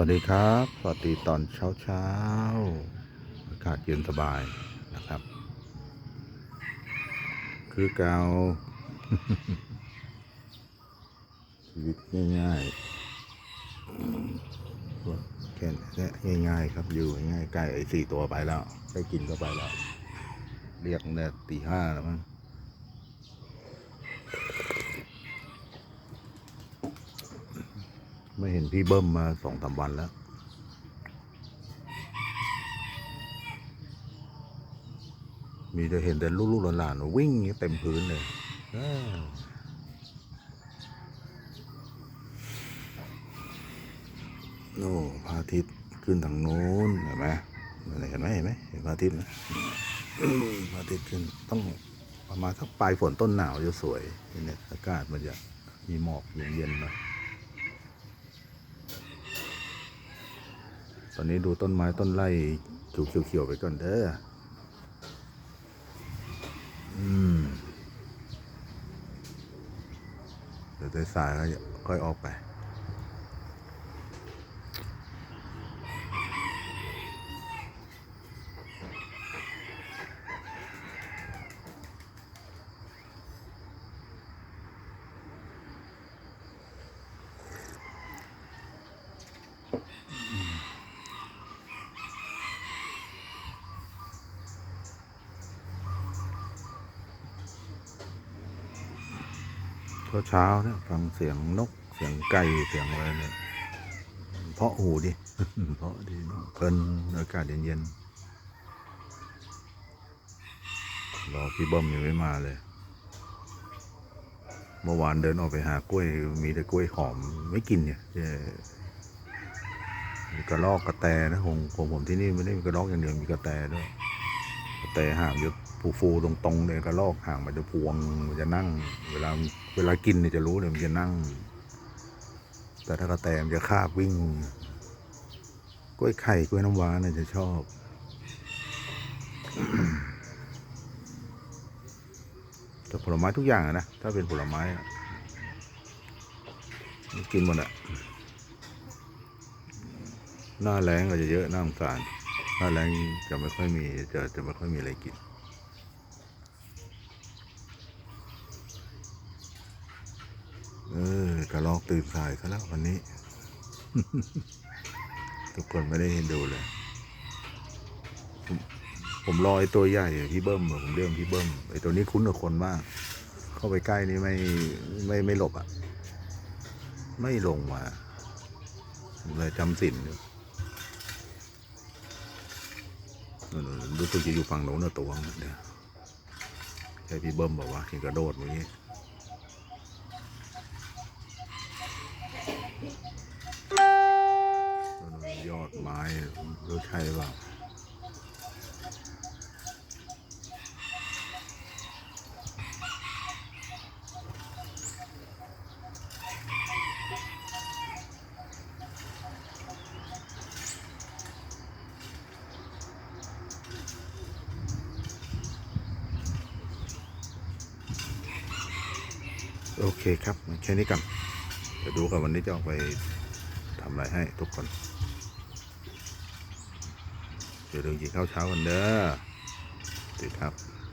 วัสดีครับ สวัสดีตอนเช้าเช้าๆอากาศเย็นสบายนะครับ คือเกาชีวิตง่ายๆแค่นี้ง่าย ๆ ครับอยู่ง่ายๆใกล้ไอ้สี่ตัวไปแล้วได้กินก็ไปแล้ว เรียกแต่ตีห้าแล้วมั้ง ไม่เห็นพี่เบิ้มมาสองสามวันแล้ว มีแต่เห็นแต่ลูกๆหลานๆวิ่งเต็มพื้นเลยเออโน่พระอาทิตย์ขึ้นทางโน้นเห็นไหมเห็นไหมเห็นไหมเห็นพระอาทิตย์ไหมพระอาทิตย์ขึ้นต้องประมาณสักปลายฝนต้นหนาวจะสวยเนี่ยอากาศมันจะมีหมอกเย็นๆหน่อย ตอนนี้ดูต้นไม้ต้นไร่ถูกเขียวๆไปก่อนเด้ออืมเดี๋ยวสายๆก็ค่อยออกไป เช้าเนี่ยฟังเสียงนกเสียงไก่เสียงอะไรเนี่ยเพราะหูดิเพราะดีเพลินอากาศเย็นๆรอพี่เบิ้มยังไม่มาเลย เมื่อวานเดินออกไปหากล้วย มีแต่กล้วยหอมไม่กินเนี่ยมีกระรอกกระแตนะของงผมที่นี่ไม่ได้มีกระรอกอย่างเดียวมีกระแตด้วยกระแตหางจะ ฟูๆตรงๆเลยกระรอกห่างมันจะพวงมันจะนั่ง เวลาเวลากินเนี่ยจะรู้เลยมันจะนั่ง แต่ถ้ากระแตมจะคาบวิ่งกล้วยไข่กล้วยน้ำว้าเนี่ยจะชอบ แต่ผลไม้ทุกอย่างนะถ้าเป็นผลไม้กินหมดอะหน้าแรงก็จะเยอะหน่าสงสารหน้าแรงจะไม่ค่อยมีจะจะไม่ค่อยมีอะไรกิน เออก ระลอกตื่นสายซะแล้ววันนี้ ทุกคนไม่ได้เห็นดูเลย ผมผมรอไอตัวใหญ่อพี่เบิ้มอะผมเรียกมันพี่เบิ้มไอตัวนี้คุ้นกับคนมาก เข้าไปใกล้นี่ไม่ไม่ไม่หลบอะ ไม่ลงมาเลยจำสินอยู่รู้สึกจะอยู่ฝั่งโน้นนะตัวเดี๋ยวใช่พี่เบิ้มบอกว่าเห็นกระโดดเมื่อกี้ อดไม้รู้ใช่เปล่าโอเคครับ แค่นี้กันเดี๋ยวดูกันวันนี้จะออกไปทำอะไรให้ทุกคน เดี๋ยวเรื่องกินข้าวเช้ากันเด้อสวัสดีครับ